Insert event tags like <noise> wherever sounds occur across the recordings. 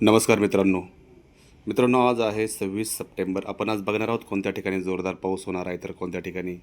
नमस्कार मित्रांनो. मित्रांनो आज आहे सव्वीस सप्टेंबर. आपण आज बघणार आहोत कोणत्या ठिकाणी जोरदार पाऊस होणार आहे तर कोणत्या ठिकाणी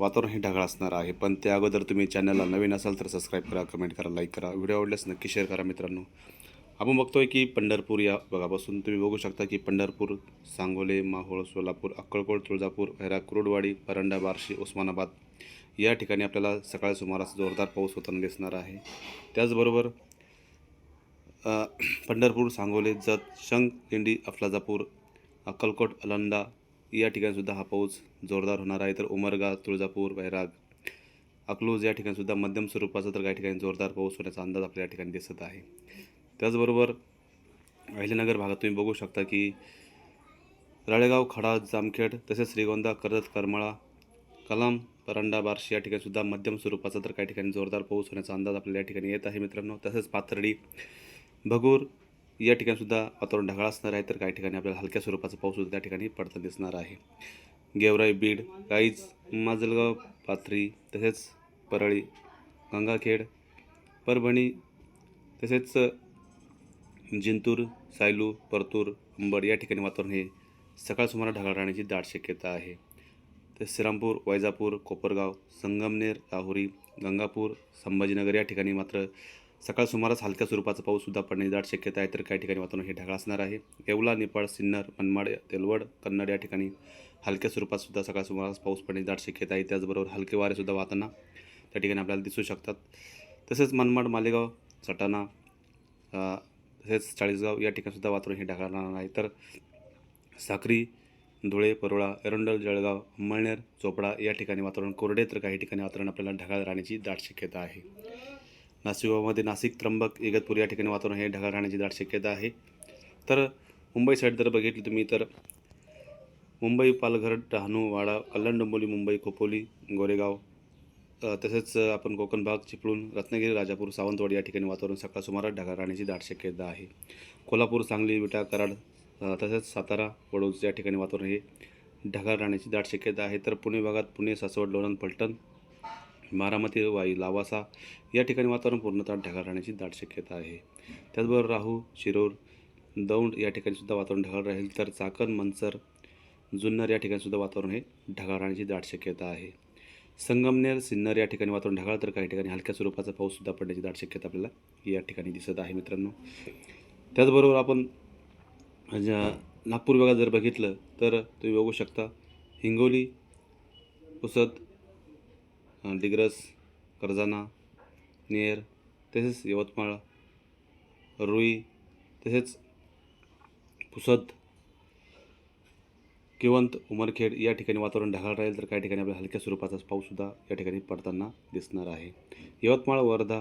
वातावरण हे ढगाळ असणार आहे. पण त्या अगोदर तुम्ही चॅनलला नवीन असाल तर सबस्क्राईब करा कमेंट करा लाईक करा. व्हिडिओ आवडल्यास नक्की शेअर करा मित्रांनो. आपण बघतोय की पंढरपूर या भागापासून तुम्ही बघू शकता की पंढरपूर सांगोले माहोळ सोलापूर अक्कलकोट तुळजापूर हैरा कुरुडवाडी परंडा बार्शी उस्मानाबाद या ठिकाणी आपल्याला सकाळ सुमारास जोरदार पाऊस होताना दिसणार आहे. त्याचबरोबर पंढरपूर सांगोले जत शंख दिंडी अफलाजापूर अक्कलकोट अलंदा या ठिकाणीसुद्धा हा पाऊस जोरदार होणार आहे. तर उमरगा तुळजापूर वैराग अकलूज या ठिकाणीसुद्धा मध्यम स्वरूपाचा तर काही ठिकाणी जोरदार पाऊस होण्याचा अंदाज आपल्या या ठिकाणी दिसत आहे. त्याचबरोबर अहिल्यानगर भागात तुम्ही बघू शकता की राळेगाव खडा जामखेड तसेच श्रीगोंदा कर्जत करमाळा कलाम परांडा बार्शी या ठिकाणीसुद्धा मध्यम स्वरूपाचा तर काही ठिकाणी जोरदार पाऊस होण्याचा अंदाज आपल्याला या ठिकाणी येत आहे मित्रांनो. तसेच पाथर्डी भगूर या ठिकाणीसुद्धा वातावरण ढगाळ असणार आहे तर काही ठिकाणी आपल्याला हलक्या स्वरूपाचा पाऊससुद्धा त्या ठिकाणी पडता दिसणार आहे. गेवराई बीड काहीच माजलगाव पाथरी तसेच परळी गंगाखेड परभणी तसेच जिंतूर सायलू परतूर अंबड या ठिकाणी वातावरण हे सकाळ सुमारा ढगाळ राहण्याची दाट शक्यता आहे. तर श्रीरामपूर वैजापूर कोपरगाव संगमनेर राहुरी गंगापूर संभाजीनगर या ठिकाणी मात्र सकाळ सुमारास हलक्या स्वरूपाचा पाऊससुद्धा पडण्याची दाट शक्यता आहे तर काही ठिकाणी वातावरण हे ढगाळ असणार आहे. येवला नेपाळ सिन्नर मनमाड तेलवड कन्नड या ठिकाणी हलक्या स्वरूपात सुद्धा सकाळ सुमारास पाऊस पडण्याची दाट शक्यता आहे. त्याचबरोबर हलके वारेसुद्धा वाहताना त्या ठिकाणी आपल्याला दिसू शकतात. तसेच मनमाड मालेगाव सटाणा तसेच चाळीसगाव या ठिकाणीसुद्धा वातावरण हे ढगाळ राहणार आहे. तर साक्री धुळे परोळा एरंडल जळगाव अंमळनेर चोपडा या ठिकाणी वातावरण कोरडे तर काही ठिकाणी वातावरण आपल्याला ढगाळ राहण्याची दाट शक्यता आहे. नाशिकमध्ये नाशिक त्र्यंबक इगतपूर या ठिकाणी वातावरण हे ढगाळ राहण्याची दाट शक्यता आहे. तर मुंबई साईड जर बघितली तुम्ही तर मुंबई पालघर डहाणू वाडा कल्याण डोंबोली मुंबई खोपोली गोरेगाव तसेच आपण कोकण भाग चिपळूण रत्नागिरी राजापूर सावंतवाडी या ठिकाणी वातावरण सकाळ सुमारास ढगाळ राहण्याची दाट शक्यता आहे. कोल्हापूर सांगली विटा कराड तसेच सातारा वडोज या ठिकाणी वातावरण हे ढगाळ राहण्याची दाट शक्यता आहे. तर पुणे भागात पुणे सासवड लोणंद पलटण बारामती वाई लावासा या ठिकाणी वातावरण पूर्णतः ढगाळ राहण्याची दाट शक्यता आहे. त्याचबरोबर राहू शिरोर दौंड या ठिकाणी सुद्धा वातावरण ढगाळ राहील तर चाकण मनसर जुन्नर या ठिकाणी सुद्धा वातावरण हे ढगाळ राहण्याची दाट शक्यता आहे. संगमनेर सिन्नर या ठिकाणी वातावरण ढगाळ तर काही ठिकाणी हलक्या स्वरूपाचा पाऊससुद्धा पडण्याची दाट शक्यता आपल्याला या ठिकाणी दिसत आहे मित्रांनो. त्याचबरोबर आपण ज्या- नागपूर भागात जर बघितलं तर तुम्ही बघू शकता हिंगोली उसद दिग्रस करजाना नेर तसेच यवतमाळ रुई तसेच पुसद किवंत उमरखेड या ठिकाणी वातावरण ढगाळ राहील तर काही ठिकाणी आपल्याला हलक्या स्वरूपाचा पाऊससुद्धा या ठिकाणी पडताना दिसणार आहे. यवतमाळ वर्धा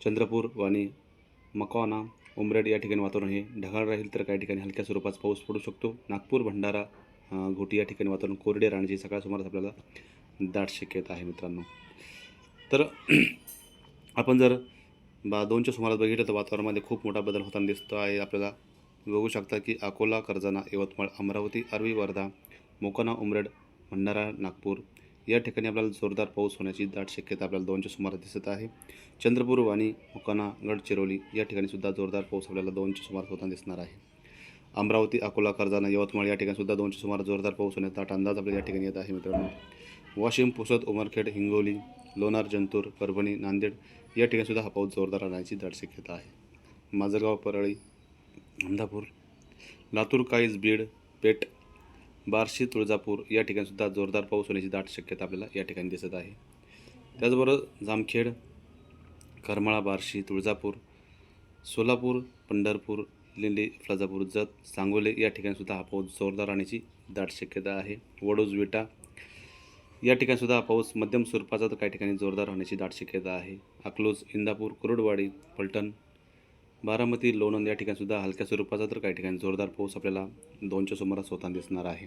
चंद्रपूर वाणी मकवाना उमरेड या ठिकाणी वातावरण हे ढगाळ राहील तर काही ठिकाणी हलक्या स्वरूपाचा पाऊस पडू शकतो. नागपूर भंडारा घोटी या ठिकाणी वातावरण कोरडे राहण्याची सकाळ सुमारास आपल्याला दाट शक्यता आहे मित्रांनो. तर <clears throat> आपण जर बा दोनच्या सुमारास बघितलं तर वातावरणामध्ये खूप मोठा बदल होताना दिसतो आहे. आपल्याला बघू शकता की अकोला कर्जाना यवतमाळ अमरावती अरवी वर्धा मोकाना उमरेड भंडारा नागपूर या ठिकाणी आपल्याला जोरदार पाऊस होण्याची दाट शक्यता आपल्याला दोनच्या सुमारास दिसत आहे. चंद्रपूर वाणी मोकाना गडचिरोली या ठिकाणी सुद्धा जोरदार पाऊस आपल्याला दोनच्या सुमारास होताना दिसणार आहे. अमरावती अकोला कर्जाना यवतमाळ या ठिकाणी सुद्धा दोनच्या जोरदार पाऊस होण्याचा अंदाज आपल्याला या ठिकाणी येत आहे मित्रांनो. वाशिम पुसद उमरखेड हिंगोली लोणार जंतूर परभणी नांदेड या ठिकाणी सुद्धा हा पाऊस जोरदार राहण्याची दाट शक्यता आहे. माजलगाव परळी अहमदापूर लातूर काईज बीड पेठ बार्शी तुळजापूर या ठिकाणीसुद्धा जोरदार पाऊस होण्याची दाट शक्यता आपल्याला या ठिकाणी दिसत आहे. त्याचबरोबर जामखेड करमाळा बार्शी तुळजापूर सोलापूर पंढरपूर लिंडी फ्लाजापूर जत सांगोले या ठिकाणीसुद्धा हा पाऊस जोरदार राहण्याची दाट शक्यता आहे. वडोज विटा या ठिकाणीसुद्धा हा पाऊस मध्यम स्वरूपाचा तर काही ठिकाणी जोरदार राहण्याची दाट शक्यता आहे. अकलूज इंदापूर कुरुडवाडी पलटण बारामती लोणंद या ठिकाणीसुद्धा हलक्या स्वरूपाचा तर काही ठिकाणी जोरदार पाऊस आपल्याला दोनच्या सुमारास होताना दिसणार आहे.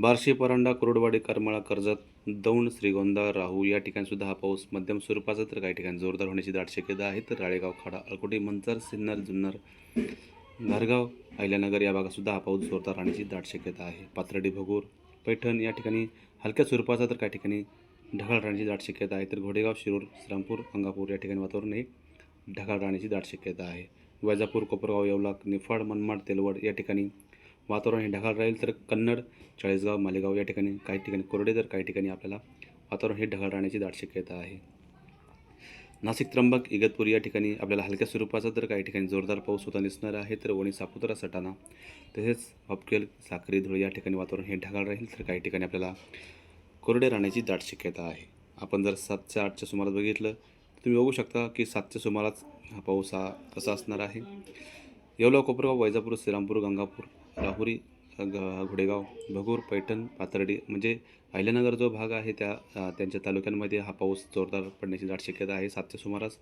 बार्शी परांडा कुरडवाडी करमाळा कर्जत दौंड श्रीगोंदा राहू या ठिकाणी सुद्धा हा पाऊस मध्यम स्वरूपाचा तर काही ठिकाणी जोरदार होण्याची दाट शक्यता आहे. तर राळेगाव खाडा अळकोटी मंचर सिन्नर जुन्नर धारगाव अहिल्यानगर या भागातसुद्धा हा पाऊस जोरदार राहण्याची दाट शक्यता आहे. पाथर्डी भगूर पैठण या ठिकाणी हलक्या स्वरूपाचा तर काही ठिकाणी ढगाळ राहण्याची दाट शक्यता आहे. तर घोडेगाव शिरूर श्रामपूर गंगापूर या ठिकाणी वातावरण हे ढगाळ राहण्याची दाट शक्यता आहे. वैजापूर कोपरगाव येवलाक निफाड मनमाड तेलवड या ठिकाणी वातावरण हे ढगाळ राहील तर कन्नड चाळीसगाव मालेगाव या ठिकाणी काही ठिकाणी कोरडे तर काही ठिकाणी आपल्याला वातावरण हे ढगाळ राहण्याची दाट शक्यता आहे. नाशिक त्र्यंबक इगतपूर या ठिकाणी आपल्याला हलक्या स्वरूपाचा तर काही ठिकाणी जोरदार पाऊस होता दिसणार आहे तर वणी सापुतारा सटाणा तसेच हपकेल साखरी धुळे या ठिकाणी वातावरण हे ढगाळ राहील तर काही ठिकाणी आपल्याला कोरडे राहण्याची दाट शक्यता आहे. आपण जर सातच्या आठच्या सुमारास बघितलं तर तुम्ही बघू शकता की सातच्या सुमारास हा पाऊस हा कसा असणार आहे. येवला कोपरगाव वैजापूर श्रीरामपूर गंगापूर राहुरी ग- घोडेगाव भगूर पैठण पाथर्डी म्हणजे अहिल्यानगर जो भाग आहे त्या त्यांच्या तालुक्यांमध्ये हा पाऊस जोरदार पडण्याची दाट शक्यता आहे. सातच्या सुमारास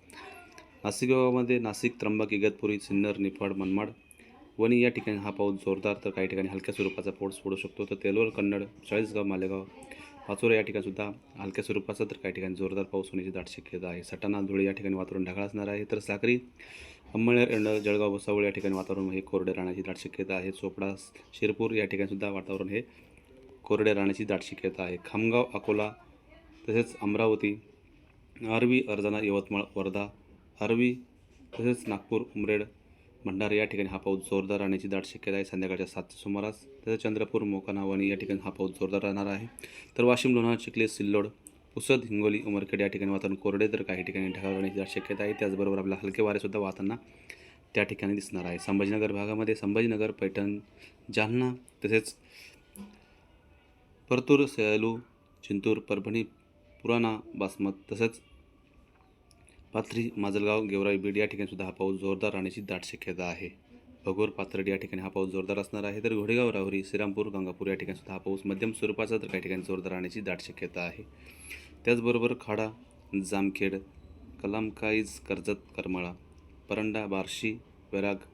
नाशिक विभागामध्ये नाशिक त्र्यंबक इगतपुरी सिन्नर निफाड मनमाड वणी या ठिकाणी हा पाऊस जोरदार तर काही ठिकाणी हलक्या स्वरूपाचा पाऊस पडू शकतो. तर तेलोर कन्नड चाळीसगाव मालेगाव पाचोरा या ठिकाणी सुद्धा हलक्या स्वरूपाचा तर काही ठिकाणी जोरदार पाऊस होण्याची दाट शक्यता आहे. सटाणा धुळे या ठिकाणी वातावरण ढगाळ असणार आहे. तर साक्री अंमळनेर एंड जळगाव भुसावळ या ठिकाणी वातावरण हे कोरडे राहण्याची दाट शक्यता आहे. चोपडा शिरपूर या ठिकाणी सुद्धा वातावरण हे कोरडे राहण्याची दाट शक्यता आहे. खामगाव अकोला तसेच अमरावती आरवी अर्जना यवतमाळ वर्धा आरवी तसेच नागपूर उमरेड भंडारा या ठिकाणी हा पाऊस जोरदार राहण्याची दाट शक्यता आहे. संध्याकाळच्या सातच्या सुमारास तसेच चंद्रपूर मोकाना वणी या ठिकाणी हा पाऊस जोरदार राहणार आहे. तर वाशिम लोणार चिखले सिल्लोड पुसद हिंगोली उमरखेड या ठिकाणी वातावरण कोरडे तर काही ठिकाणी ढगाळ राहण्याची दाट शक्यता आहे. त्याचबरोबर आपल्याला हलके वारेसुद्धा वाहताना त्या ठिकाणी दिसणार आहे. संभाजीनगर भागामध्ये संभाजीनगर पैठण जालना तसेच परतूर सेलू चिंतूर परभणी पुराणा बासमत तसंच पाथरी माजलगाव गेवराई बीड या ठिकाणी सुद्धा हा पाऊस जोरदार राहण्याची दाट शक्यता आहे. भगोर पाथर्डी या ठिकाणी हा पाऊस जोरदार असणार आहे. तर घोडेगाव राहुरी श्रीरामपूर गंगापूर या ठिकाणी सुद्धा हा पाऊस मध्यम स्वरूपाचा तर काही ठिकाणी जोरदार राहण्याची दाट शक्यता आहे. त्याचबरोबर खाडा जामखेड कलामकाईज कर्जत करमाळा परंडा बार्शी वैराग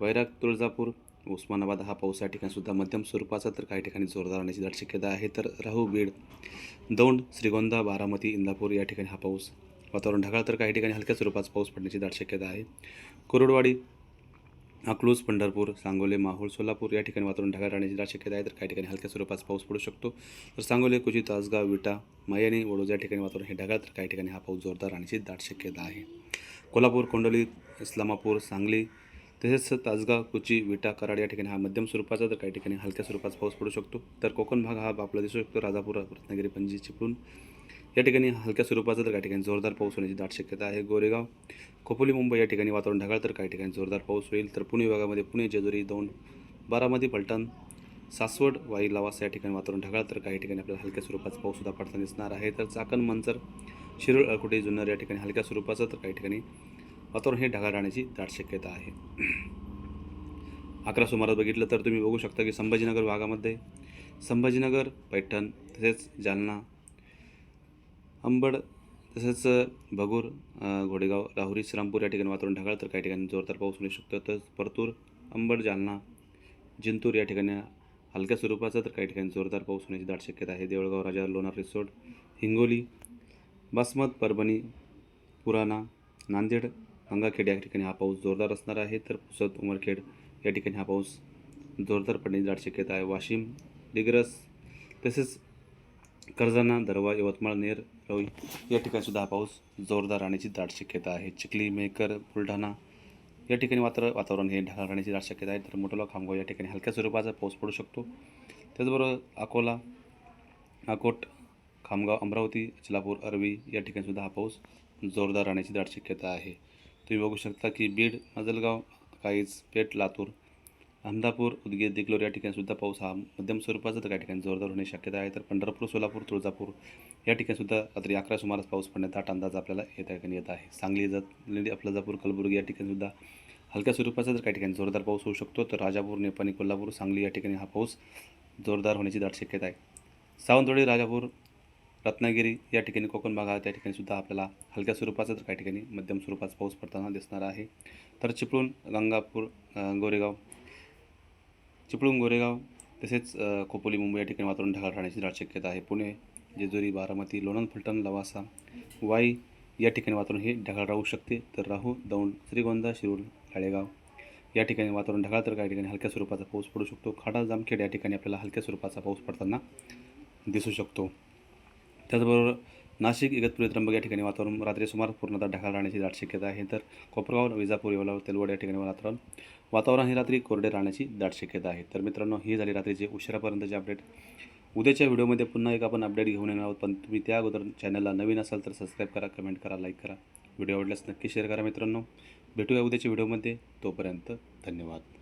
वैराग तुळजापूर उस्मानाबाद हा पाऊस या ठिकाणी सुद्धा मध्यम स्वरूपाचा तर काही ठिकाणी जोरदार राहण्याची दाट शक्यता आहे. तर राहू बीड दौंड श्रीगोंदा बारामती इंदापूर या ठिकाणी हा पाऊस वातावरण ढगाळ तर काही ठिकाणी हलक्या स्वरूपाचा पाऊस पडण्याची दाट शक्यता आहे. कुरुडवाडी अकलूज पंढरपूर सांगोले माहूर सोलापूर या ठिकाणी वातावरण ढगाळ राहण्याची दाट शक्यता आहे तर काही ठिकाणी हलक्या स्वरूपाचा पाऊस पडू शकतो. तर सांगोले कुची तासगाव विटा मयानी वडोज या ठिकाणी वातावरण हे ढगाळ तर काही ठिकाणी हा पाऊस जोरदार राहण्याची दाट शक्यता आहे. कोल्हापूर कोंडोली इस्लामापूर सांगली तसेच तासगाव कुची विटा कराड या ठिकाणी हा मध्यम स्वरूपाचा तर काही ठिकाणी हलक्या स्वरूपाचा पाऊस पडू शकतो. तर कोकण भाग हा आपला दिसू शकतो. राजापूर रत्नागिरी पणजी चिपळूण या ठिकाणी हलक्या स्वरूपाचा तर काही ठिकाणी जोरदार पाऊस होण्याची दाट शक्यता आहे. गोरेगाव खोपोली मुंबई या ठिकाणी वातावरण ढगाळ तर काही ठिकाणी जोरदार पाऊस होईल. तर पुणे विभागामध्ये पुणे जेजुरी दौंड बारामती पलटण सासवड वाई लावास या ठिकाणी वातावरण ढगाळ तर काही ठिकाणी आपल्याला हलक्या स्वरूपाचा पाऊससुद्धा पडताना दिसणार आहे. तर चाकण मंचर शिरूळ अळकुटे जुन्नर या ठिकाणी हलक्या स्वरूपाचं तर काही ठिकाणी वातावरण हे ढगाळ राहण्याची दाट शक्यता आहे. अकरा सुमारास बघितलं तर तुम्ही बघू शकता की संभाजीनगर भागामध्ये संभाजीनगर पैठण तसेच जालना अंबड तसेच भगूर घोडेगाव राहुरी श्रामपूर या ठिकाणी वातावरण ढगाळ तर काही ठिकाणी जोरदार पाऊस होऊ शकतो. तर परतूर अंबड जालना जिंतूर या ठिकाणी हलक्या स्वरूपाचा तर काही ठिकाणी जोरदार पाऊस होण्याची दाट शक्यता आहे. देवळगाव राजा लोणार रिसोर्ट हिंगोली बासमत परभणी पुराणा नांदेड गंगाखेड या ठिकाणी हा पाऊस जोरदार असणार आहे. तर पुसद उमरखेड या ठिकाणी हा पाऊस जोरदार पडण्याची दाट शक्यता आहे. वाशिम डिग्रस तसेच कर्जाना दरवा यवतमाळ नेर रवी या ठिकाणी सुद्धा हा पाऊस जोरदार राहण्याची दाट शक्यता आहे. चिखली मेकर बुलढाणा या ठिकाणी मात्र वातावरण हे ढगाळ राहण्याची दाट शक्यता आहे. तर मोठोला खामगाव या ठिकाणी हलक्या स्वरूपाचा पाऊस पडू शकतो. त्याचबरोबर अकोला अकोट खामगाव अमरावती चिलापूर अरवी या ठिकाणी सुद्धा हा पाऊस जोरदार राहण्याची दाट शक्यता आहे. तुम्ही बघू शकता की बीड मजलगाव काहीच पेठ लातूर अंधापूर उदगीर दिग्लोर या ठिकाणी सुद्धा पाऊस हा मध्यम स्वरूपाचा तर काही ठिकाणी जोरदार होण्याची शक्यता आहे. तर पंढरपूर सोलापूर तुळजापूर या ठिकाणी सुद्धा रात्री अकरा सुमारास पाऊस पडण्याचा दाट अंदाज आपल्याला या ठिकाणी येत आहे. सांगली जत अफलाजापूर कलबुर्गी या ठिकाणी सुद्धा हलक्या स्वरूपाचा जर काही ठिकाणी जोरदार पाऊस होऊ शकतो. तर राजापूर नेपाळी कोल्हापूर सांगली या ठिकाणी हा पाऊस जोरदार होण्याची दाट शक्यता आहे. सावंतवाडी राजापूर रत्नागिरी या ठिकाणी कोकण भाग आहे त्या ठिकाणी सुद्धा आपल्याला हलक्या स्वरूपाचा तर काही ठिकाणी मध्यम स्वरूपाचा पाऊस पडताना दिसणार आहे. तर चिपळूण गंगापूर गोरेगाव चिपळूण गोरेगाव तसेच खोपोली मुंबई या ठिकाणी वातावरण ढगाळ राहण्याची दाट शक्यता आहे. पुणे जेजुरी बारामती लोणंद फलटण लवासा वाई या ठिकाणी वातावरण हे ढगाळ राहू शकते. तर राहू दौंड श्रीगोंदा शिरूर राळेगाव या ठिकाणी वातावरण ढगाळ तर काही ठिकाणी हलक्या स्वरूपाचा पाऊस पडू शकतो. खाडा जामखेड या ठिकाणी आपल्याला हलक्या स्वरूपाचा पाऊस पडताना दिसू शकतो. त्याचबरोबर नाशिक इगतपुरी त्र्यंबक या ठिकाणी वातावरण रात्री सुमार पूर्णतः ढगाळ राहण्याची दाट शक्यता आहे. तर कोपरगाव विजापूर येवला तेलवड या ठिकाणी वातावरण वातावरण ही रात्री कोरडे राहण्याची दाट शक्यता आहे. तर मित्रांनो ही झाली रात्रीचे उशिरापर्यंतचे अपडेट उद्याच्या व्हिडिओमध्ये पुन्हा एक आपण अपडेट घेऊन येणार आहोत पण तुम्ही त्या अगोदर चॅनलला नवीन असाल तर सबस्क्राईब करा कमेंट करा लाईक करा. व्हिडिओ आवडल्यास नक्की शेअर करा मित्रांनो. भेटूया उद्याच्या व्हिडिओमध्ये. तोपर्यंत धन्यवाद.